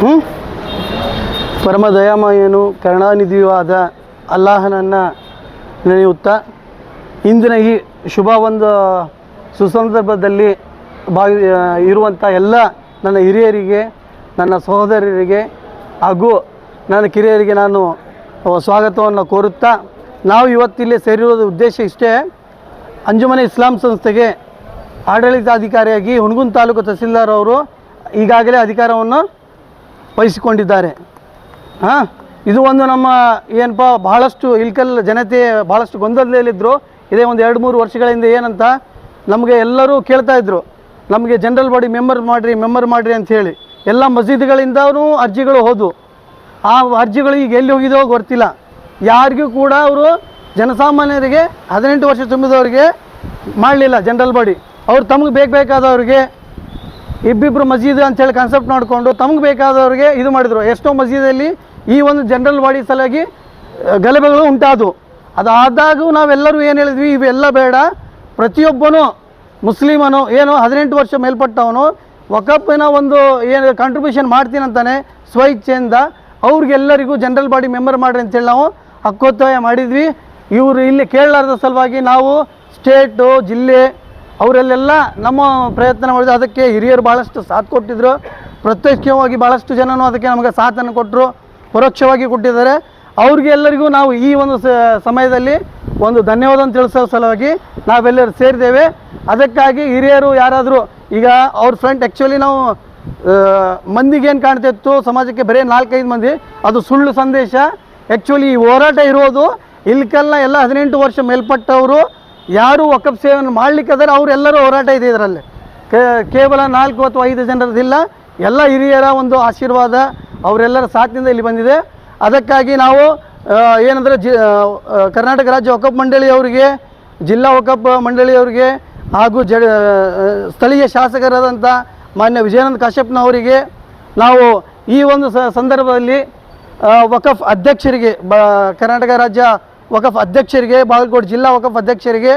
ಹ್ಞೂ ಪರಮ ದಯಾಮಯನು ಕರುಣಾನಿಧಿಯಾದ ಅಲ್ಲಾಹನನ್ನು ನೆನೆಯುತ್ತಾ ಇಂದಿನ ಈ ಶುಭ ಒಂದು ಸುಸಂದರ್ಭದಲ್ಲಿ ಭಾಗ ಇರುವಂಥ ಎಲ್ಲ ನನ್ನ ಹಿರಿಯರಿಗೆ, ನನ್ನ ಸಹೋದರರಿಗೆ ಹಾಗೂ ನನ್ನ ಕಿರಿಯರಿಗೆ ನಾನು ಸ್ವಾಗತವನ್ನು ಕೋರುತ್ತಾ ನಾವು ಇವತ್ತಿಲ್ಲಿ ಸೇರಿರೋದು ಉದ್ದೇಶ ಇಷ್ಟೇ. ಅಂಜುಮನೆ ಇಸ್ಲಾಂ ಸಂಸ್ಥೆಗೆ ಆಡಳಿತಾಧಿಕಾರಿಯಾಗಿ ಹುಣಗುನ್ ತಾಲೂಕು ತಹಸೀಲ್ದಾರ್ ಅವರು ಈಗಾಗಲೇ ಅಧಿಕಾರವನ್ನು ವಹಿಸಿಕೊಂಡಿದ್ದಾರೆ. ಹಾಂ? ಇದು ಒಂದು ನಮ್ಮ ಏನಪ್ಪ, ಬಹಳಷ್ಟು ಇಲ್ಕಲ್ ಜನತೆ ಭಾಳಷ್ಟು ಗೊಂದಲದಲ್ಲಿದ್ದರು ಇದೇ ಒಂದು ಎರಡು ಮೂರು ವರ್ಷಗಳಿಂದ ಏನಂತ ನಮಗೆ ಎಲ್ಲರೂ ಕೇಳ್ತಾ ಇದ್ರು. ನಮಗೆ ಜನರಲ್ ಬಾಡಿ ಮೆಂಬರ್ ಮಾಡಿರಿ ಮೆಂಬರ್ ಮಾಡಿರಿ ಅಂತ ಹೇಳಿ. ಎಲ್ಲ ಮಸೀದಿಗಳಿಂದನೂ ಅರ್ಜಿಗಳು ಹೋದವು. ಆ ಅರ್ಜಿಗಳು ಈಗ ಎಲ್ಲಿ ಹೋಗಿದೋ ಗೊತ್ತಿಲ್ಲ. ಯಾರಿಗೂ ಕೂಡ ಅವರು ಜನಸಾಮಾನ್ಯರಿಗೆ ಹದಿನೆಂಟು ವರ್ಷ ತುಂಬಿದವರಿಗೆ ಮಾಡಲಿಲ್ಲ ಜನರಲ್ ಬಾಡಿ. ಅವ್ರು ತಮಗೆ ಬೇಕು ಬೇಕಾದವ್ರಿಗೆ ಇಬ್ಬಿಬ್ರು ಮಸೀದ್ ಅಂತೇಳಿ ಕಾನ್ಸೆಪ್ಟ್ ಮಾಡಿಕೊಂಡು ತಮಗೆ ಬೇಕಾದವ್ರಿಗೆ ಇದು ಮಾಡಿದರು. ಎಷ್ಟೋ ಮಸೀದಲ್ಲಿ ಈ ಒಂದು ಜನರಲ್ ಬಾಡಿ ಸಲುವಾಗಿ ಗಲಭೆಗಳು ಉಂಟಾದವು. ಅದಾದಾಗೂ ನಾವೆಲ್ಲರೂ ಏನು ಹೇಳಿದ್ವಿ, ಇವೆಲ್ಲ ಬೇಡ. ಪ್ರತಿಯೊಬ್ಬನು ಮುಸ್ಲಿಮನು, ಏನು ಹದಿನೆಂಟು ವರ್ಷ ಮೇಲ್ಪಟ್ಟವನು ಒಕಪ್ಪಿನ ಒಂದು ಏನು ಕಾಂಟ್ರಿಬ್ಯೂಷನ್ ಮಾಡ್ತೀನಂತಾನೆ ಸ್ವಇಚ್ಛೆಯಿಂದ ಅವ್ರಿಗೆಲ್ಲರಿಗೂ ಜನರಲ್ ಬಾಡಿ ಮೆಂಬರ್ ಮಾಡ್ರಿ ಅಂತೇಳಿ ನಾವು ಹಕ್ಕೊತ್ತಾಯ ಮಾಡಿದ್ವಿ. ಇವರು ಇಲ್ಲಿ ಕೇಳಲಾರ್ದ ಸಲುವಾಗಿ ನಾವು ಸ್ಟೇಟು ಜಿಲ್ಲೆ ಅವರಲ್ಲೆಲ್ಲ ನಮ್ಮ ಪ್ರಯತ್ನ ಮಾಡಿದ್ರು. ಅದಕ್ಕೆ ಹಿರಿಯರು ಭಾಳಷ್ಟು ಸಾಥ್ ಕೊಟ್ಟಿದ್ದರು ಪ್ರತ್ಯಕ್ಷವಾಗಿ ಭಾಳಷ್ಟು ಜನನು ಅದಕ್ಕೆ ನಮಗೆ ಸಾಥನ್ನು ಕೊಟ್ಟರು ಪರೋಕ್ಷವಾಗಿ ಕೊಟ್ಟಿದ್ದಾರೆ. ಅವ್ರಿಗೆಲ್ಲರಿಗೂ ನಾವು ಈ ಒಂದು ಸಮಯದಲ್ಲಿ ಒಂದು ಧನ್ಯವಾದ ತಿಳಿಸೋ ಸಲುವಾಗಿ ನಾವೆಲ್ಲರೂ ಸೇರಿದ್ದೇವೆ. ಅದಕ್ಕಾಗಿ ಹಿರಿಯರು ಯಾರಾದರೂ ಈಗ ಅವ್ರ ಫ್ರೆಂಡ್ ಆ್ಯಕ್ಚುಲಿ ನಾವು ಮಂದಿಗೆ ಏನು ಕಾಣ್ತಿತ್ತು ಸಮಾಜಕ್ಕೆ ಬರೀ ನಾಲ್ಕೈದು ಮಂದಿ. ಅದು ಸುಳ್ಳು ಸಂದೇಶ. ಆ್ಯಕ್ಚುಲಿ ಈ ಹೋರಾಟ ಇರೋದು ಇಲ್ಕಲ್ನ ಎಲ್ಲ ಹದಿನೆಂಟು ವರ್ಷ ಮೇಲ್ಪಟ್ಟವರು ಯಾರು ವಕಫ್ ಸೇವೆಯನ್ನು ಮಾಡ್ಲಿಕ್ಕಿದ್ದಾರೆ ಅವರೆಲ್ಲರೂ ಹೋರಾಟ ಇದೆ ಇದರಲ್ಲಿ. ಕೇವಲ ನಾಲ್ಕು ಅಥವಾ ಐದು ಜನರದಿಲ್ಲ, ಎಲ್ಲ ಹಿರಿಯರ ಒಂದು ಆಶೀರ್ವಾದ ಅವರೆಲ್ಲರ ಸಾಥಿನಿಂದ ಇಲ್ಲಿ ಬಂದಿದೆ. ಅದಕ್ಕಾಗಿ ನಾವು ಏನಂದರೆ ಜಿ ಕರ್ನಾಟಕ ರಾಜ್ಯ ವಕಫ್ ಮಂಡಳಿಯವರಿಗೆ ಜಿಲ್ಲಾ ವಕಫ್ ಮಂಡಳಿಯವರಿಗೆ ಹಾಗೂ ಜ ಸ್ಥಳೀಯ ಶಾಸಕರಾದಂಥ ಮಾನ್ಯ ವಿಜಯಾನಂದ ಕಾಶ್ಯಪ್ನವರಿಗೆ ನಾವು ಈ ಒಂದು ಸಂದರ್ಭದಲ್ಲಿ ವಕಫ್ ಅಧ್ಯಕ್ಷರಿಗೆ ಕರ್ನಾಟಕ ರಾಜ್ಯ ವಕಫ್ ಅಧ್ಯಕ್ಷರಿಗೆ, ಬಾಗಲಕೋಟೆ ಜಿಲ್ಲಾ ವಕಫ್ ಅಧ್ಯಕ್ಷರಿಗೆ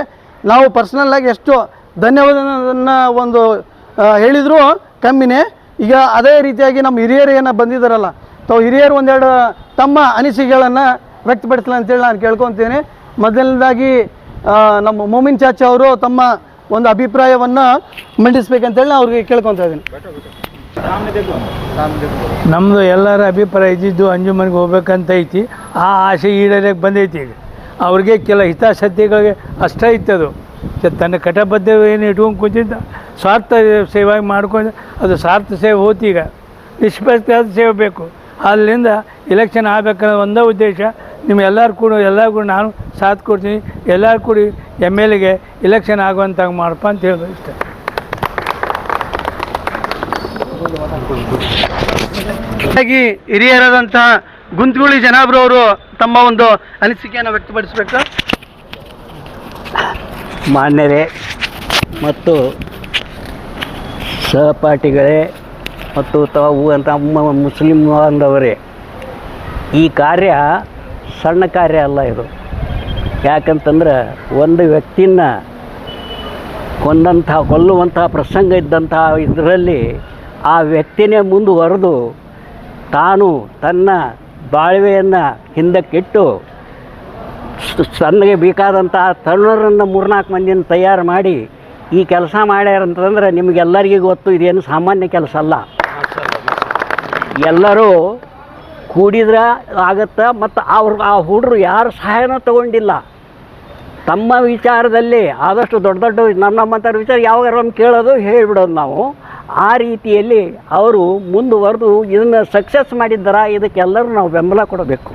ನಾವು ಪರ್ಸ್ನಲ್ಲಾಗಿ ಎಷ್ಟು ಧನ್ಯವಾದನ ಒಂದು ಹೇಳಿದರೂ ಕಮ್ಮಿನೇ. ಈಗ ಅದೇ ರೀತಿಯಾಗಿ ನಮ್ಮ ಹಿರಿಯರು ಏನು ಬಂದಿದ್ದಾರಲ್ಲ, ತಾವು ಹಿರಿಯರು ಒಂದೆರಡು ತಮ್ಮ ಅನಿಸಿಕೆಗಳನ್ನು ವ್ಯಕ್ತಪಡಿಸಲ ಅಂತೇಳಿ ನಾನು ಕೇಳ್ಕೊತೀನಿ. ಮೊದಲನೇದಾಗಿ ನಮ್ಮ ಮೋಮಿನ್ ಚಾಚಾ ಅವರು ತಮ್ಮ ಒಂದು ಅಭಿಪ್ರಾಯವನ್ನು ಮಂಡಿಸ್ಬೇಕಂತೇಳಿ ನಾನು ಅವ್ರಿಗೆ ಕೇಳ್ಕೊತಾ ಇದ್ದೀನಿ. ನಮ್ಮದು ಎಲ್ಲರ ಅಭಿಪ್ರಾಯ ಇದ್ದಿದ್ದು ಅಂಜುಮನಿಗೆ ಹೋಗ್ಬೇಕಂತ ಐತಿ. ಆ ಆಸೆ ಈಡೇರಕ್ಕೆ ಬಂದೈತಿ ಈಗ. ಅವ್ರಿಗೆ ಕೆಲ ಹಿತಾಸಕ್ತಿಗಳಿಗೆ ಅಷ್ಟೇ ಇತ್ತದು. ತನ್ನ ಕಟಬದ್ಧ ಏನು ಇಟ್ಕೊಂಡು ಕೂತಿದ್ದ? ಸ್ವಾರ್ಥ ಸೇವೆ ಮಾಡ್ಕೊಂಡು, ಅದು ಸ್ವಾರ್ಥ ಸೇವೆ ಹೋತು ಈಗ. ಸೇವೆ ಬೇಕು. ಅಲ್ಲಿಂದ ಎಲೆಕ್ಷನ್ ಆಗಬೇಕನ್ನೋ ಒಂದೇ ಉದ್ದೇಶ. ನಿಮ್ಮ ಎಲ್ಲರೂ ಕೂಡ ಎಲ್ಲರೂ ಕೂಡ ನಾನು ಸಾಥ್ ಕೊಡ್ತೀನಿ. ಎಲ್ಲರೂ ಕೂಡ ಎಂ ಎಲ್ ಎಗೆ ಇಲೆಕ್ಷನ್ ಆಗುವಂತ ಮಾಡಪ್ಪ ಅಂತ ಹೇಳೋದು ಇಷ್ಟ. ಹಿರಿಯರಾದಂಥ ಗುಂತ್ಗುಳಿ ಜನಾಬ್ರವರು ತಮ್ಮ ಒಂದು ಅನಿಸಿಕೆಯನ್ನು ವ್ಯಕ್ತಪಡಿಸಬೇಕು. ಮಾನ್ಯರೇ ಮತ್ತು ಸಹಪಾಠಿಗಳೇ ಮತ್ತು ತಾವು ಅಂತ ಮುಸ್ಲಿಂ ಬಾಂಧವರೇ, ಈ ಕಾರ್ಯ ಸಣ್ಣ ಕಾರ್ಯ ಅಲ್ಲ ಇದು. ಯಾಕಂತಂದ್ರೆ ಒಂದು ವ್ಯಕ್ತಿನ ಕೊಂದಂಥ ಕೊಲ್ಲುವಂತಹ ಪ್ರಸಂಗ ಇದ್ದಂತಹ ಇದರಲ್ಲಿ ಆ ವ್ಯಕ್ತಿನೇ ಮುಂದುವರೆದು ತಾನು ತನ್ನ ಬಾಳ್ವೆಯನ್ನು ಹಿಂದಕ್ಕಿಟ್ಟು ಸಣ್ಣಗೆ ಬೇಕಾದಂಥ ತರುಣರನ್ನು ಮೂರ್ನಾಲ್ಕು ಮಂದಿನ ತಯಾರು ಮಾಡಿ ಈ ಕೆಲಸ ಮಾಡ್ಯಾರಂತಂದ್ರೆ ನಿಮಗೆಲ್ಲರಿಗೂ ಗೊತ್ತು, ಇದೇನು ಸಾಮಾನ್ಯ ಕೆಲಸ ಅಲ್ಲ. ಎಲ್ಲರೂ ಕೂಡಿದ್ರೆ ಆಗತ್ತೆ ಮತ್ತು ಅವ್ರ ಆ ಹುಡುಗರು ಯಾರು ಸಹಾಯನೂ ತಗೊಂಡಿಲ್ಲ. ತಮ್ಮ ವಿಚಾರದಲ್ಲಿ ಆದಷ್ಟು ದೊಡ್ಡ ದೊಡ್ಡ ನಮ್ಮ ನಮ್ಮಂಥವ್ರ ವಿಚಾರ ಯಾವಾಗ ಒಂದು ಕೇಳೋದು ಹೇಳಿಬಿಡೋದು ನಾವು. ಆ ರೀತಿಯಲ್ಲಿ ಅವರು ಮುಂದುವರೆದು ಇದನ್ನು ಸಕ್ಸಸ್ ಮಾಡಿದ್ದಾರ, ಇದಕ್ಕೆಲ್ಲರೂ ನಾವು ಬೆಂಬಲ ಕೊಡಬೇಕು.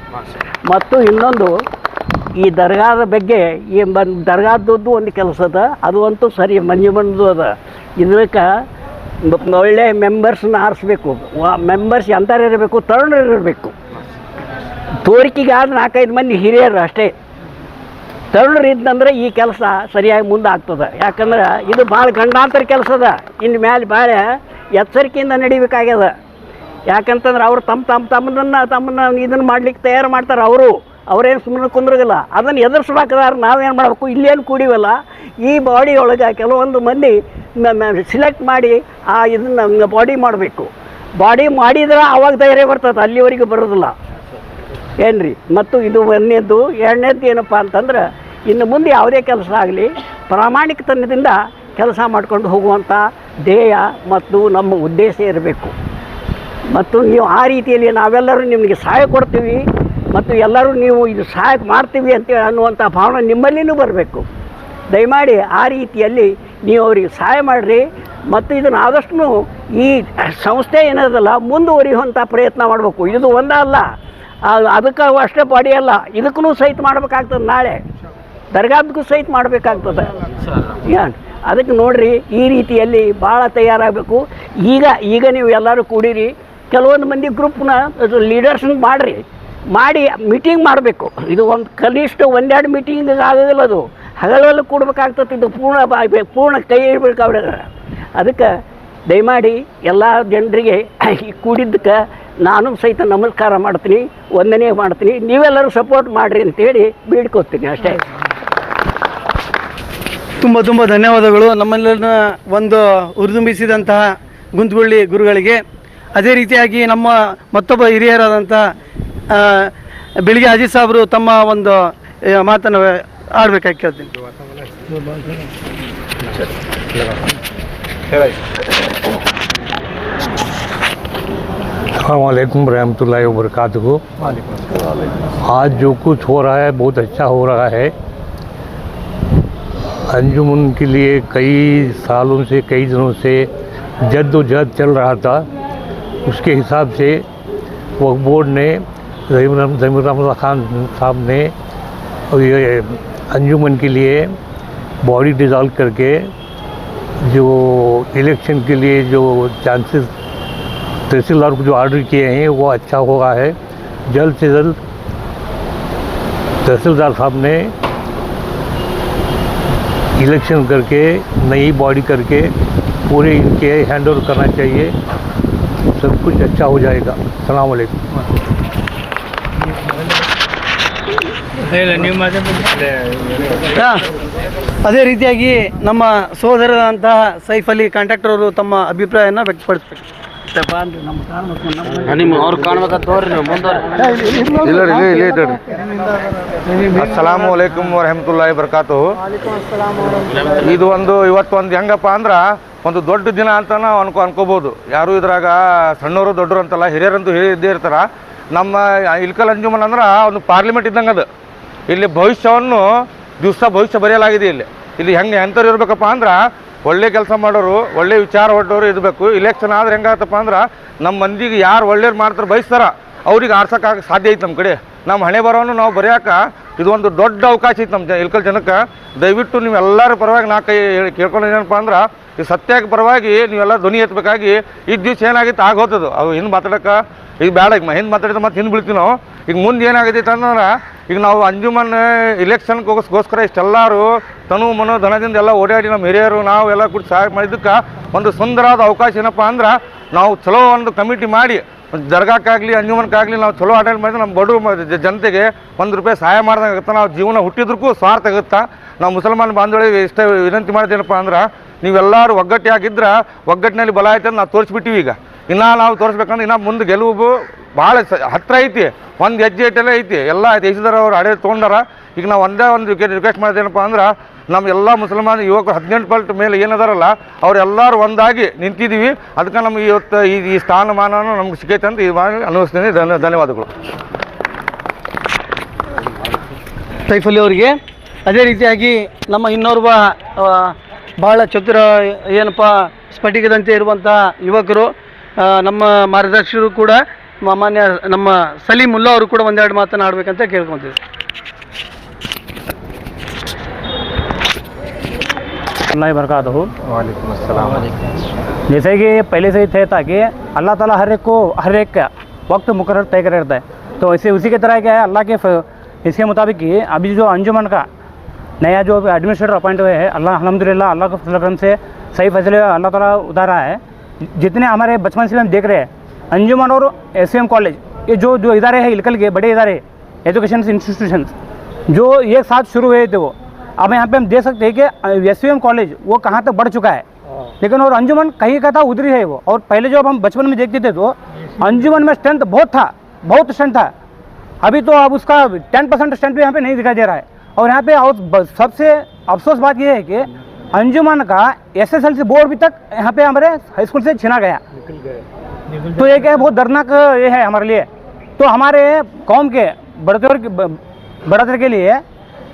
ಮತ್ತು ಇನ್ನೊಂದು, ಈ ದರ್ಗಾದ ಬಗ್ಗೆ ಈ ಬನ್ ದರ್ಗಾದದ್ದು ಒಂದು ಕೆಲಸ ಅದ, ಅದು ಅಂತೂ ಸರಿ ಮಂಜು ಮಂಜು ಅದ ಇದಕ್ಕೆ ಒಳ್ಳೆ ಮೆಂಬರ್ಸ್ನ ಆರಿಸ್ಬೇಕು. ಮೆಂಬರ್ಸ್ ಎಂಥವ್ರು ಇರಬೇಕು, ತರುಣರು ಇರಬೇಕು. ತೋರಿಕೆಗೆ ಆದ ನಾಲ್ಕೈದು ಮಂದಿ ಹಿರಿಯರು ಅಷ್ಟೇ. ತರುಣರು ಇದ್ದಂದ್ರೆ ಈ ಕೆಲಸ ಸರಿಯಾಗಿ ಮುಂದೆ ಆಗ್ತದೆ ಯಾಕಂದ್ರೆ ಇದು ಭಾಳ ಗಂಡಾಂತರ ಕೆಲಸ ಅದ. ಇನ್ನು ಮ್ಯಾಲೆ ಭಾಳ ಎಚ್ಚರಿಕೆಯಿಂದ ನಡಿಬೇಕಾಗ್ಯದ. ಯಾಕಂತಂದ್ರೆ ಅವ್ರು ತಮ್ಮ ತಮ್ಮ ತಮ್ಮದನ್ನು ತಮ್ಮನ್ನ ಇದನ್ನು ಮಾಡ್ಲಿಕ್ಕೆ ತಯಾರು ಮಾಡ್ತಾರೆ ಅವರು. ಅವರೇನು ಸುಮ್ಮನೆ ಕುಂದ್ರಗಿಲ್ಲ ಅದನ್ನು ಎದುರಿಸ್ಬೇಕಾದ್ರೆ ನಾವೇನು ಮಾಡಬೇಕು? ಇಲ್ಲೇನು ಕೂಡಿವಲ್ಲ. ಈ ಬಾಡಿ ಒಳಗೆ ಕೆಲವೊಂದು ಮಂದಿ ಸಿಲೆಕ್ಟ್ ಮಾಡಿ ಆ ಇದನ್ನು ಬಾಡಿ ಮಾಡಬೇಕು. ಬಾಡಿ ಮಾಡಿದ್ರೆ ಅವಾಗ ಧೈರ್ಯ ಬರ್ತದೆ. ಅಲ್ಲಿವರೆಗೂ ಬರೋದಿಲ್ಲ. ಏನ್ರಿ? ಮತ್ತು ಇದು ಒಂದನೇದ್ದು ಎರಡನೇದ್ದು ಏನಪ್ಪ ಅಂತಂದ್ರೆ, ಇನ್ನು ಮುಂದೆ ಯಾವುದೇ ಕೆಲಸ ಆಗಲಿ, ಪ್ರಾಮಾಣಿಕತನದಿಂದ ಕೆಲಸ ಮಾಡ್ಕೊಂಡು ಹೋಗುವಂಥ ಧ್ಯೇಯ ಮತ್ತು ನಮ್ಮ ಉದ್ದೇಶ ಇರಬೇಕು. ಮತ್ತು ನೀವು ಆ ರೀತಿಯಲ್ಲಿ ನಾವೆಲ್ಲರೂ ನಿಮಗೆ ಸಹಾಯ ಕೊಡ್ತೀವಿ, ಮತ್ತು ಎಲ್ಲರೂ ನೀವು ಇದು ಸಹಾಯ ಮಾಡ್ತೀವಿ ಅಂತೇಳಿ ಅನ್ನುವಂಥ ಭಾವನೆ ನಿಮ್ಮಲ್ಲಿನೂ ಬರಬೇಕು. ದಯಮಾಡಿ ಆ ರೀತಿಯಲ್ಲಿ ನೀವು ಅವರಿಗೆ ಸಹಾಯ ಮಾಡಿರಿ, ಮತ್ತು ಇದನ್ನು ಆದಷ್ಟು ಈ ಸಂಸ್ಥೆ ಏನದಲ್ಲ, ಮುಂದುವರಿಯುವಂಥ ಪ್ರಯತ್ನ ಮಾಡಬೇಕು. ಇದು ಒಂದೇ ಆ- ಅದಕ್ಕೆ ಅಷ್ಟೇ ಬಾಡಿ ಅಲ್ಲ. ಇದಕ್ಕೂ ಸಹಿತ ಮಾಡ್ಬೇಕಾಗ್ತದೆ ನಾಳೆ. ದರ್ಗಾದಕ್ಕೂ ಸಹಿತ ಮಾಡಬೇಕಾಗ್ತದೆ. ಅದಕ್ಕೆ ನೋಡ್ರಿ, ಈ ರೀತಿಯಲ್ಲಿ ಭಾಳ ತಯಾರಾಗಬೇಕು. ಈಗ ಈಗ ನೀವು ಎಲ್ಲರೂ ಕೂಡಿರಿ. ಕೆಲವೊಂದು ಮಂದಿ ಗ್ರೂಪ್ನ ಲೀಡರ್ಸ್ನ ಮಾಡಿರಿ. ಮಾಡಿ ಮೀಟಿಂಗ್ ಮಾಡಬೇಕು. ಇದು ಒಂದು ಕನಿಷ್ಠ ಒಂದೆರಡು ಮೀಟಿಂಗ್ ಆಗೋದಿಲ್ಲ ಅದು. ಹಗಲಲ್ಲಿ ಕೂಡ್ಬೇಕಾಗ್ತದೆ, ಇದು ಪೂರ್ಣ ಪೂರ್ಣ ಕೈ ಇಡಬೇಕು ಅವ್ರಿಗೆ. ಅದಕ್ಕೆ ದಯಮಾಡಿ ಎಲ್ಲ ಜನರಿಗೆ ಈ ಕೂಡಿದ್ದಕ್ಕೆ ನಾನು ಸಹಿತ ನಮಸ್ಕಾರ ಮಾಡ್ತೀನಿ, ವಂದನೆ ಮಾಡ್ತೀನಿ. ನೀವೆಲ್ಲರೂ ಸಪೋರ್ಟ್ ಮಾಡಿರಿ ಅಂತೇಳಿ ಬೇಡ್ಕೊತೀನಿ ಅಷ್ಟೇ. ತುಂಬ ತುಂಬ ಧನ್ಯವಾದಗಳು. ನಮ್ಮಲ್ಲಿನ ಒಂದು ಹುರಿದುಂಬಿಸಿದಂತಹ ಗುಂತಗುಳ್ಳಿ ಗುರುಗಳಿಗೆ. ಅದೇ ರೀತಿಯಾಗಿ ನಮ್ಮ ಮತ್ತೊಬ್ಬ ಹಿರಿಯರಾದಂಥ ಬೆಳಿಗ್ಗೆ ಅಜಿತ್ ಸಾಬ್ರು ತಮ್ಮ ಒಂದು ಮಾತನ್ನು ಆಡ್ಬೇಕಾಗಿ ಕೇಳ್ತೀನಿ. अल्लाम रहमतुल्लाहि व बरकातहू आज जो कुछ हो रहा है, बहुत अच्छा हो रहा है। अंजुमन के लिए कई सालों से, कई दिनों से जद्दोजहद चल रहा था। उसके हिसाब से वक्फ बोर्ड ने जमीर अहमद खान साहब ने ये अंजुमन के लिए बॉडी डिज़ॉल्व करके जो इलेक्शन के लिए जो चांसेस तहसीलदार को जो ऑर्डर किए हैं, वो अच्छा हुआ है। जल्द से जल्द तहसीलदार साहब ने इलेक्शन करके, नई बॉडी करके पूरे इनके हैंड ओवर करना चाहिए। सब कुछ अच्छा हो जाएगा। सलाम ಅದೇ ರೀತಿಯಾಗಿ ನಮ್ಮ ಸೋದರರಂತಹ ಸೈಫ್ ಅಲಿ ಕಾಂಟ್ರಾಕ್ಟರ್ ಅವರು ತಮ್ಮ ಅಭಿಪ್ರಾಯನ ವ್ಯಕ್ತಪಡಿಸ್ಬೇಕು. ಅಸ್ಸಲಾಮು ಅಲೈಕುಮ್ ವರಹಮತುಲ್ಲಾಹಿ ಬರ್ಕಾತು ಇದು ಒಂದು ಇವತ್ತು ಒಂದು ಹೆಂಗಪ್ಪ ಅಂದ್ರೆ ಒಂದು ದೊಡ್ಡ ದಿನ ಅಂತ ನಾವು ಅನ್ಕೋ ಅನ್ಕೋಬೋದು. ಯಾರು ಇದ್ರಾಗ ಸಣ್ಣವರು ದೊಡ್ಡರು ಅಂತಲ್ಲ ಹಿರಿಯರಂತೂ ಇದ್ದೇ ಇರ್ತಾರ. ನಮ್ಮ ಇಲ್ಕಲ್ ಅಂಜುಮನ್ ಅಂದ್ರೆ ಒಂದು ಪಾರ್ಲಿಮೆಂಟ್ ಇದ್ದಂಗೆ ಅದು. ಇಲ್ಲಿ ಭವಿಷ್ಯವನ್ನು ದಿವಸ ಭವಿಷ್ಯ ಬರೆಯಲಾಗಿದೆ ಇಲ್ಲಿ. ಇಲ್ಲಿ ಹೆಂಗೆ ಎಂಥವ್ರು ಇರಬೇಕಪ್ಪ ಅಂದ್ರೆ ಒಳ್ಳೆ ಕೆಲಸ ಮಾಡೋರು, ಒಳ್ಳೆ ವಿಚಾರ ಹೊಟ್ಟೋರು ಇರಬೇಕು. ಇಲೆಕ್ಷನ್ ಆದ್ರೆ ಹೆಂಗಾಗತ್ತಪ್ಪ ಅಂದ್ರೆ ನಮ್ಮ ಮಂದಿಗೆ ಯಾರು ಒಳ್ಳೇದು ಮಾಡ್ತಾರೆ ಬಯಸ್ತಾರ. ಅವ್ರಿಗೆ ಆರ್ಸೋಕ್ಕಾಗ ಸಾಧ್ಯ ಐತೆ ನಮ್ಮ ಕಡೆ. ನಮ್ಮ ಹಣೆ ಬರೋನು ನಾವು ಬರೆಯೋಕೆ ಇದು ಒಂದು ದೊಡ್ಡ ಅವಕಾಶ ಐತೆ ನಮ್ಮ ಜ ಇಲ್ಕಲ್ ಜನಕ್ಕೆ. ದಯವಿಟ್ಟು ನೀವೆಲ್ಲರ ಪರವಾಗಿ ನಾ ಕೈ ಹೇಳಿ ಕೇಳ್ಕೊಂಡೇನಪ್ಪ ಅಂದ್ರೆ, ಈ ಸತ್ಯಕ್ಕೆ ಪರವಾಗಿ ನೀವೆಲ್ಲ ಧ್ವನಿ ಎತ್ತಬೇಕಾಗಿ ಈ ದಿವ್ಸ ಏನಾಗಿತ್ತು ಆಗೋತದು ಅವು ಹಿಂದೆ ಮಾತಾಡೋಕೆ, ಈಗ ಬೇಡ ಈಗ ಹಿಂದೆ ಮಾತಾಡಿದ್ರೆ ಮತ್ತೆ ಹಿಂದೆ ಬೀಳ್ತೀವಿ ನಾವು. ಈಗ ಮುಂದೆ ಏನಾಗೈತೆ ಅಂದ್ರೆ, ಈಗ ನಾವು ಅಂಜುಮನ್ ಇಲೆಕ್ಷನ್ಗೆ ಹೋಗೋಸ್ಕೋಸ್ಕರ ಇಷ್ಟೆಲ್ಲರೂ ತನು ಮನು ಧನದಿಂದ ಎಲ್ಲ ಓಡಾಡಿ ನಮ್ಮ ಹಿರಿಯರು, ನಾವು ಎಲ್ಲ ಕೂಡ ಸಹಾಯ ಮಾಡಿದ್ದಕ್ಕೆ ಒಂದು ಸುಂದರವಾದ ಅವಕಾಶ ಏನಪ್ಪ ಅಂದ್ರೆ, ನಾವು ಚಲೋ ಒಂದು ಕಮಿಟಿ ಮಾಡಿ ದರ್ಗಾಕ್ಕಾಗಲಿ ಅಂಜುಮನ್ಕಾಗಲಿ ನಾವು ಚಲೋ ಆಡಳಿತ ಮಾಡಿದ್ರೆ ನಮ್ಮ ಬಡವರು ಜನತೆಗೆ ಒಂದು ರೂಪಾಯಿ ಸಹಾಯ ಮಾಡ್ದಂಗೆ ನಾವು ಜೀವನ ಹುಟ್ಟಿದ್ರಕ್ಕೂ ಸ್ವಾರ್ಥ ಆಗುತ್ತಾ? ನಾವು ಮುಸಲ್ಮಾನ್ ಬಾಂಧವಳಿಗೆ ಇಷ್ಟ ವಿನಂತಿ ಮಾಡಿದ್ದೇನಪ್ಪ ಅಂದ್ರೆ, ನೀವೆಲ್ಲರೂ ಒಗ್ಗಟ್ಟಿಯಾಗಿದ್ರೆ ಒಗ್ಗಟ್ಟಿನಲ್ಲಿ ಬಲ ಆಯ್ತು ಅಂತ ನಾವು ತೋರಿಸ್ಬಿಟ್ಟಿವಿ ಈಗ. ಇನ್ನೂ ನಾವು ತೋರಿಸ್ಬೇಕಂದ್ರೆ ಇನ್ನೂ ಮುಂದೆ ಗೆಲುವು ಭಾಳ ಹತ್ರ ಐತಿ. ಒಂದು ಹೆಜ್ಜೆ ಐತಿ. ಎಲ್ಲ ದೇಶದವ್ರು ಅವ್ರು ಅಡೆ ತೊಗೊಂಡಾರ. ಈಗ ನಾವು ಒಂದೇ ಒಂದು ರಿಕ್ವೆಸ್ಟ್ ಮಾಡಿದ್ದೇನಪ್ಪ ಅಂದ್ರೆ ನಮ್ಮ ಎಲ್ಲ ಮುಸಲ್ಮಾನ ಯುವಕರು ಹದಿನೆಂಟು ಪಲ್ಟ್ ಮೇಲೆ ಏನದಾರಲ್ಲ ಅವರೆಲ್ಲರೂ ಒಂದಾಗಿ ನಿಂತಿದ್ದೀವಿ ಅದಕ್ಕೆ ನಮ್ಗೆ ಇವತ್ತು ಈ ಈ ಸ್ಥಾನಮಾನವನ್ನು ನಮ್ಗೆ ಸಿಕ್ಕೈತೆ ಅಂತ ಈ ಮಾಡಿ ಅನುಭವಿಸ್ತೀನಿ ಧನ್ಯ, ಧನ್ಯವಾದಗಳು. ಸೈಫಲಿ ಅವರಿಗೆ. ಅದೇ ರೀತಿಯಾಗಿ ನಮ್ಮ ಇನ್ನೋರ್ವ ಭಾಳ ಚತುರ, ಏನಪ್ಪ, ಸ್ಫಟಿಕದಂತೆ ಇರುವಂಥ ಯುವಕರು ನಮ್ಮ ಮಾರ್ಗದರ್ಶಕರು ಕೂಡ, ಮಾನ್ಯ ನಮ್ಮ ಸಲೀಮುಲ್ಲಾ ಅವರು ಕೂಡ ಒಂದೆರಡು ಮಾತನ್ನು ಆಡ್ಬೇಕಂತ ಕೇಳ್ಕೊತೀವಿ. अल्लाह बरकत हो जैसे कि पहले से ही थे ताकि अल्लाह ताला हर एक को हर एक का वक्त मुकर तय कर रहता है। तो ऐसे उसी की तरह क्या है अल्लाह के इसके मुताबिक ही अभी जो अंजुमन का नया जो एडमिनिस्ट्रेटर अपॉइंट हुए हैं अल्लाह अलहमदिल्ला अल्लाह के फजल करम से सही फैसले अल्लाह ताला उतारा है। जितने हमारे बचपन से हम देख रहे हैं अंजुमन और एस कॉलेज ये जो जो इदारे हैं इलकल के बड़े इदारे एजुकेशन इंस्टीट्यूशन जो एक साथ शुरू हुए थे वो अब यहाँ पे हम देख सकते हैं कि एस कॉलेज वो कहाँ तक बढ़ चुका है। लेकिन और अंजुमन कहीं का था उधर ही है वो। और पहले जो अब हम बचपन में देखते थे तो अंजुमन में स्ट्रेंथ बहुत था बहुत स्ट्रेंथ था। अभी तो अब उसका टेन परसेंट स्ट्रेंथ भी यहाँ पे नहीं दिखाई दे रहा है। और यहाँ पे और सबसे अफसोस बात यह है कि अंजुमन का एस एसएसएलसी बोर्ड भी तक यहाँ पे हमारे हाई स्कूल से छिना गया। तो ये क्या है बहुत दर्दनाक ये है हमारे लिए। तो हमारे कौम के बढ़ोतरी के- ब- के लिए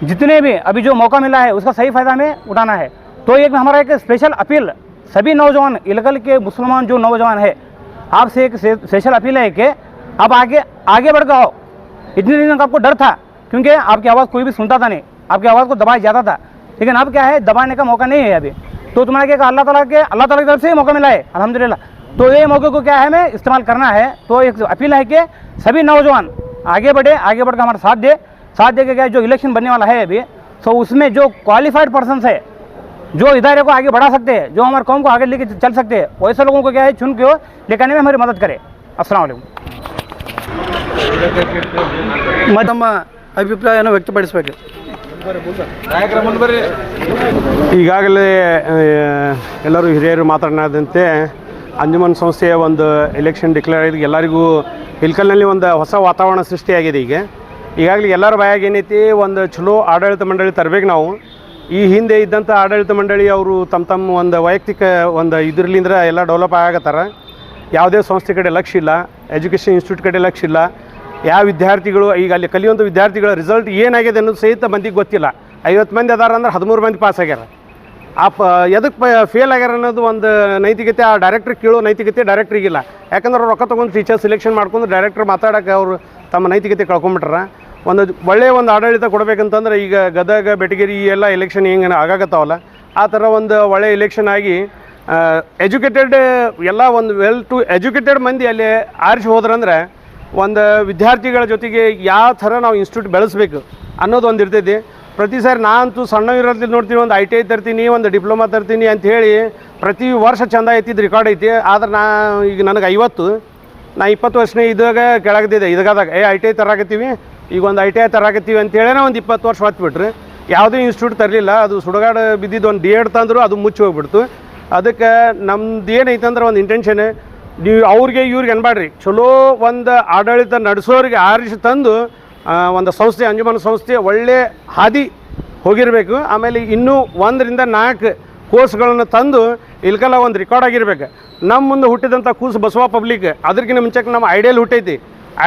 जितने भी अभी जो मौका मिला है, उसका सही फ़ायदा हमें उठाना है। तो एक हमारा एक स्पेशल अपील सभी नौजवान, इलगल के मुसलमान जो नौजवान है, आपसे एक स्पेशल अपील है कि आप आगे आगे बढ़ गए हो। इतने दिनों का आपको डर था, क्योंकि आपकी आवाज़ कोई भी सुनता था नहीं। आपकी आवाज़ को दबाया जाता था। लेकिन अब क्या है, दबाने का मौका नहीं है अभी। तो तुम्हारा क्या अल्लाह ताला के अल्लाह ताला की तरफ़ से ही मौका मिला है, अल्हम्दुलिल्लाह। तो ये मौके को क्या है हमें इस्तेमाल करना है? तो एक अपील है कि सभी नौजवान आगे बढ़े, आगे बढ़कर हमारा साथ दे। साथ दे के क्या है, जो इलेक्शन बनने वाला है अभी तो उसमें जो क्वालिफाइड पर्सन है जो इदारे को आगे बढ़ा सकते हैं जो हमारे कौम को आगे लेके चल सकते हैं वैसे लोगों को क्या है चुन के हो लेकर आने में हमारी मदद करे अस्सलाम वालेकुम ಮತ್ತು ನಮ್ಮ ಅಭಿಪ್ರಾಯನ ವ್ಯಕ್ತಪಡಿಸಬೇಕು ಈಗಾಗಲೇ ಆ, ಎಲ್ಲರೂ ಹಿರಿಯರು ಮಾತನಾಡಿದಂತೆ ಅಂಜುಮನ್ ಸಂಸ್ಥೆಯ ಒಂದು ಎಲೆಕ್ಷನ್ ಡಿಕ್ಲೇರ್ ಆಗಿ ಎಲ್ಲರಿಗೂ ಇಲ್ಕಲ್ನಲ್ಲಿ ಒಂದು ಹೊಸ ವಾತಾವರಣ ಸೃಷ್ಟಿಯಾಗಿದೆ ಈಗ ಈಗಾಗಲೇ ಎಲ್ಲರ ಬಾಯಾಗ ಏನೈತಿ, ಒಂದು ಚಲೋ ಆಡಳಿತ ಮಂಡಳಿ ತರಬೇಕು ನಾವು. ಈ ಹಿಂದೆ ಇದ್ದಂಥ ಆಡಳಿತ ಮಂಡಳಿ ಅವರು ತಮ್ಮ ತಮ್ಮ ಒಂದು ವೈಯಕ್ತಿಕ ಒಂದು ಇದ್ರಲಿಂದ ಎಲ್ಲ ಡೆವಲಪ್ ಆಗತ್ತಾರ. ಯಾವುದೇ ಸಂಸ್ಥೆ ಕಡೆ ಲಕ್ಷ್ಯ ಇಲ್ಲ ಎಜುಕೇಷನ್ ಇನ್ಸ್ಟಿಟ್ಯೂಟ್ ಕಡೆ ಲಕ್ಷ್ಯ ಇಲ್ಲ, ಯಾವ ವಿದ್ಯಾರ್ಥಿಗಳು, ಈಗ ಅಲ್ಲಿ ಕಲಿಯುವಂಥ ವಿದ್ಯಾರ್ಥಿಗಳ ರಿಸಲ್ಟ್ ಏನಾಗಿದೆ ಅನ್ನೋದು ಸಹಿತ ಮಂದಿಗೆ ಗೊತ್ತಿಲ್ಲ. ಐವತ್ತು ಮಂದಿ ಅದಾರ ಅಂದ್ರೆ ಹದಿಮೂರು ಮಂದಿ ಪಾಸ್ ಆಗ್ಯಾರ. ಆ ಪ ಎದಕ್ಕೆ ಪ ಫೇಲ್ ಆಗ್ಯಾರ ಅನ್ನೋದು ಒಂದು ನೈತಿಕತೆ, ಆ ಡೈರೆಕ್ಟ್ರಿಗೆ ಕೇಳೋ ನೈತಿಕತೆ ಡೈರೆಕ್ಟ್ರಿಗಿಲ್ಲ ಯಾಕಂದ್ರೆ ಅವ್ರು ರೊಕ್ಕ ತೊಗೊಂಡು ಟೀಚರ್ ಸೆಲೆಕ್ಷನ್ ಮಾಡ್ಕೊಂಡು ಡೈರೆಕ್ಟ್ರ್ ಮಾತಾಡೋಕೆ ಅವರು ತಮ್ಮ ನೈತಿಕತೆ ಕಳ್ಕೊಂಬಿಟ್ರ. ಒಂದು ಒಳ್ಳೆಯ ಒಂದು ಆಡಳಿತ ಕೊಡಬೇಕಂತಂದ್ರೆ ಈಗ ಗದಗ, ಬೆಟಗೇರಿ ಎಲ್ಲ ಎಲೆಕ್ಷನ್ ಹೆಂಗೆ ಆಗಾಕತ್ತಾವಲ್ಲ? ಆ ಥರ ಒಂದು ಒಳ್ಳೆಯ ಎಲೆಕ್ಷನ್ ಆಗಿ ಎಜುಕೇಟೆಡ್ ಎಲ್ಲ ಒಂದು ವೆಲ್ ಟು ಎಜುಕೇಟೆಡ್ ಮಂದಿ ಅಲ್ಲಿ ಆರಿಸಿ ಹೋದ್ರಂದ್ರೆ ಒಂದು ವಿದ್ಯಾರ್ಥಿಗಳ ಜೊತೆಗೆ ಯಾವ ಥರ ನಾವು ಇನ್ಸ್ಟಿಟ್ಯೂಟ್ ಬೆಳೆಸ್ಬೇಕು ಅನ್ನೋದು ಒಂದು ಇರ್ತೈತಿ. ಪ್ರತಿ ಸಾರಿ ನಾ ಅಂತೂ ಸಣ್ಣ ಇರೋದ್ರಲ್ಲಿ ನೋಡ್ತೀನಿ, ಒಂದು ಐ ಟಿ ಐ ತರ್ತೀನಿ, ಒಂದು ಡಿಪ್ಲೊಮಾ ತರ್ತೀನಿ ಅಂತ ಹೇಳಿ ಪ್ರತಿ ವರ್ಷ ಚಂದ ಐತಿದ್ದು ರೆಕಾರ್ಡ್ ಐತಿ. ಆದ್ರೆ ನಾ ಈಗ ನನಗೆ ಐವತ್ತು, ನಾ ಇಪ್ಪತ್ತು ವರ್ಷನೇ ಇದಾಗ ಕೆಳಗದಿದೆ. ಇದಾದಾಗ ಏ ಐ ಟಿ ಐ ತರಾಕತ್ತೀವಿ ಈಗ ಒಂದು ಐ ಟಿ ಐ ತರಾಕತ್ತೀವಿ ಅಂತೇಳಿ ಒಂದು ಇಪ್ಪತ್ತು ವರ್ಷ ಹೊತ್ಬಿಟ್ರಿ. ಯಾವುದೇ ಇನ್ಸ್ಟಿಟ್ಯೂಟ್ ತರಲಿಲ್ಲ. ಅದು ಸುಡಗಾಡು ಬಿದ್ದಿದ್ದು ಒಂದು ಡಿ ಎಡ್ ತಂದ್ರು, ಅದು ಮುಚ್ಚಿ ಹೋಗ್ಬಿಡ್ತು. ಅದಕ್ಕೆ ನಮ್ದು ಏನೈತೆ ಅಂದ್ರೆ ಒಂದು ಇಂಟೆನ್ಷನ್ ನೀವು ಅವ್ರಿಗೆ ಇವ್ರಿಗೆ ಅನ್ಬಾಡ್ರಿ ಚಲೋ ಒಂದು ಆಡಳಿತ ನಡೆಸೋರಿಗೆ ಆರಿಸಿ ತಂದು ಒಂದು ಸಂಸ್ಥೆ, ಅಂಜುಮನ್ ಸಂಸ್ಥೆ ಒಳ್ಳೆ ಹಾದಿ ಹೋಗಿರಬೇಕು. ಆಮೇಲೆ ಇನ್ನೂ ಒಂದರಿಂದ ನಾಲ್ಕು ಕೋರ್ಸ್ಗಳನ್ನು ತಂದು ಇಲ್ಕಲ್ಲ ಒಂದು ರೆಕಾರ್ಡ್ ಆಗಿರ್ಬೇಕು. ನಮ್ಮ ಮುಂದೆ ಹುಟ್ಟಿದಂಥ ಕೂಸು ಬಸವ ಪಬ್ಲಿಕ್ ಅದಕ್ಕಿಂತ ಮುಂಚೆಗೆ ನಮ್ಮ ಐಡಿಯಲ್ ಹುಟ್ಟೈತಿ.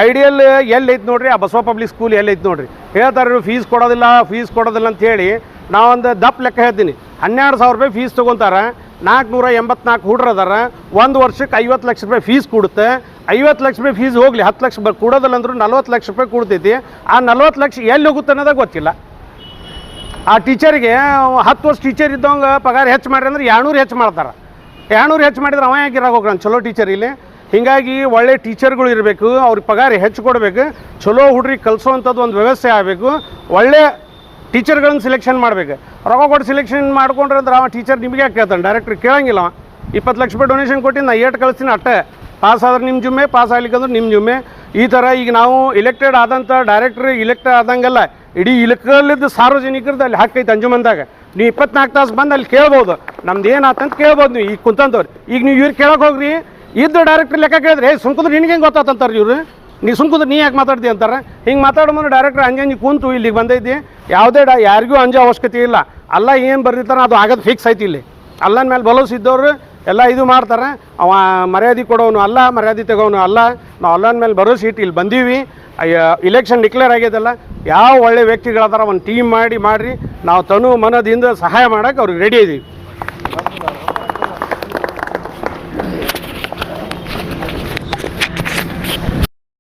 ಐಡಿಯಲ್ ಎಲ್ಲೈತೆ ನೋಡ್ರಿ, ಆ ಬಸವ ಪಬ್ಲಿಕ್ ಸ್ಕೂಲ್ ಎಲ್ಲೈತೆ ನೋಡ್ರಿ. ಹೇಳ್ತಾರೆ ಫೀಸ್ ಕೊಡೋದಿಲ್ಲ ಫೀಸ್ ಕೊಡೋದಿಲ್ಲ ಅಂತ ಹೇಳಿ ನಾವೊಂದು ದಪ್ಪ ಲೆಕ್ಕ ಹೇಳ್ತೀನಿ. ಹನ್ನೆರಡು ಸಾವಿರ ರೂಪಾಯಿ ಫೀಸ್ ತೊಗೊತಾರೆ, ನಾಲ್ಕುನೂರ ಎಂಬತ್ನಾಲ್ಕು ಹುಡ್ರು ಅದಾರ, ಒಂದು ವರ್ಷಕ್ಕೆ ಐವತ್ತು ಲಕ್ಷ ರೂಪಾಯಿ ಫೀಸ್ ಕೊಡುತ್ತೆ. ಐವತ್ತು ಲಕ್ಷ ರೂಪಾಯಿ ಫೀಸ್ ಹೋಗಲಿ, ಹತ್ತು ಲಕ್ಷ ಬ ಕೊಡೋದಿಲ್ಲ ಅಂದ್ರೂ ನಲ್ವತ್ತು ಲಕ್ಷ ರೂಪಾಯಿ ಕೊಡ್ತೈತಿ. ಆ ನಲ್ವತ್ತು ಲಕ್ಷ ಎಲ್ಲಿ ಹೋಗುತ್ತೆ ಅನ್ನೋದಾಗ ಗೊತ್ತಿಲ್ಲ. ಆ ಟೀಚರಿಗೆ ಹತ್ತು ವರ್ಷ ಟೀಚರ್ ಇದ್ದವಂಗೆ ಪಗಾರ ಹೆಚ್ಚು ಮಾಡ್ರಿ ಅಂದ್ರೆ ಎರಡ್ನೂರು ಹೆಚ್ಚು ಮಾಡ್ತಾರೆ. ಎರಡುನೂರು ಹೆಚ್ಚು ಮಾಡಿದ್ರೆ ಅವ ಯಾಕೆ ಹೋಗ್ರಾನ ಚಲೋ ಟೀಚರ್ ಇಲ್ಲಿ. ಹೀಗಾಗಿ ಒಳ್ಳೆ ಟೀಚರ್ಗಳು ಇರಬೇಕು, ಅವ್ರಿಗೆ ಪಗಾರ ಹೆಚ್ಚು ಕೊಡಬೇಕು, ಚಲೋ ಹುಡ್ರಿಗೆ ಕಲಿಸೋವಂಥದ್ದು ಒಂದು ವ್ಯವಸ್ಥೆ ಆಗಬೇಕು, ಒಳ್ಳೆ ಟೀಚರ್ಗಳನ್ನ ಸೆಲೆಕ್ಷನ್ ಮಾಡಬೇಕು. ರೊಕ್ಕ ಕೊಟ್ಟು ಸೆಲೆಕ್ಷನ್ ಮಾಡ್ಕೊಂಡ್ರೆ ಅಂದ್ರೆ ಅವ ಟೀಚರ್ ನಿಮಗೆ ಯಾಕೆ ಕೇಳ್ತಾನೆ? ಡೈರೆಕ್ಟ್ರ್ ಕೇಳಂಗಿಲ್ಲ ಇಪ್ಪತ್ತು ಲಕ್ಷ ರೂಪಾಯಿ ಡೊನೇಷನ್ ಕೊಟ್ಟು ನಾ ಏಟ್ ಕಳಿಸ್ತೀನಿ ಅಟ್ಟೆ. ಪಾಸ್ ಆದ್ರೆ ನಿಮ್ಮ ಜುಮ್ಮೆ ಪಾಸ್ ಆಗ್ಲಿಕ್ಕಂದ್ರೆ ನಿಮ್ಮ ಜುಮ್ಮೆ. ಈ ಥರ ಈಗ ನಾವು ಇಲೆಕ್ಟೆಡ್ ಆದಂಥ ಡೈರೆಕ್ಟ್ರ್ ಇಲೆಕ್ಟ್ ಆದಂಗೆಲ್ಲ ಇಡೀ ಇಲಕಲ್ಲಿದ್ದ ಸಾರ್ವಜನಿಕರದ್ದು ಅಲ್ಲಿ ಹಾಕೈತೆ ಅಂಜುಮಂದಾಗ ನೀವು ಇಪ್ಪತ್ನಾಲ್ಕು ತಾಸು ಬಂದು ಅಲ್ಲಿ ಕೇಳ್ಬೋದು. ನಮ್ದು ಏನಾತಂತ ಕೇಳ್ಬೋದು ನೀವು. ಈಗ ಕುಂತಂತವ್ರು. ಈಗ ನೀವು ಇವ್ರು ಕೇಳೋಕೆ ಹೋಗ್ರಿ. ಇದ್ದು ಡೈರೆಕ್ಟ್ರ್ ಲೆಕ್ಕ ಕೇಳಿದ್ರೆ ಸುಂಕದ್ರೆ ನಿನಗೆ ಹೆಂಗೆ ಗೊತ್ತಾತಂತಾರೆ ಇವರು? ನೀ ಸುಮ್ಕುದ್ರೆ ನೀ ಯಾಕೆ ಮಾತಾಡ್ತಿ ಅಂತಾರೆ? ಹಿಂಗೆ ಮಾತಾಡೋ ಮುಂದೆ ಡೈರೆಕ್ಟ್ರ್ ಹಂಗೆ ಹಂಗೆ ಕೂತು ಇಲ್ಲಿಗೆ ಬಂದೈತಿ ಯಾವುದೇ ಡ ಯಾರಿಗೂ ಅಂಜೋ ಅವಶ್ಯಕತೆ ಇಲ್ಲ. ಅಲ್ಲ ಏನು ಬರ್ದಿರ್ತಾನೆ ಅದು ಆಗೋದು ಫಿಕ್ಸ್ ಐತಿ ಇಲ್ಲಿ. ಅಲ್ಲನ ಮೇಲೆ ಬಲೋಸ್ ಇದ್ದವರು ಎಲ್ಲ ಇದು ಮಾಡ್ತಾರೆ. ಅವ ಮರ್ಯಾದೆ ಕೊಡೋನು ಅಲ್ಲ, ಮರ್ಯಾದೆ ತಗೋನು ಅಲ್ಲ. ನಾವು ಅಲ್ಲನ ಮೇಲೆ ಭರೋಸೆ ಇಟ್ಟು ಇಲ್ಲಿ ಬಂದೀವಿ. ಇಲೆಕ್ಷನ್ ಡಿಕ್ಲೇರ್ ಆಗ್ಯದಲ್ಲ. ಯಾವ ಒಳ್ಳೆ ವ್ಯಕ್ತಿಗಳದಾರ ಒಂದು ಟೀಮ್ ಮಾಡಿ, ಮಾಡಿರಿ. ನಾವು ತನು ಮನದಿಂದ ಸಹಾಯ ಮಾಡೋಕೆ ಅವ್ರಿಗೆ ರೆಡಿ ಇದ್ದೀವಿ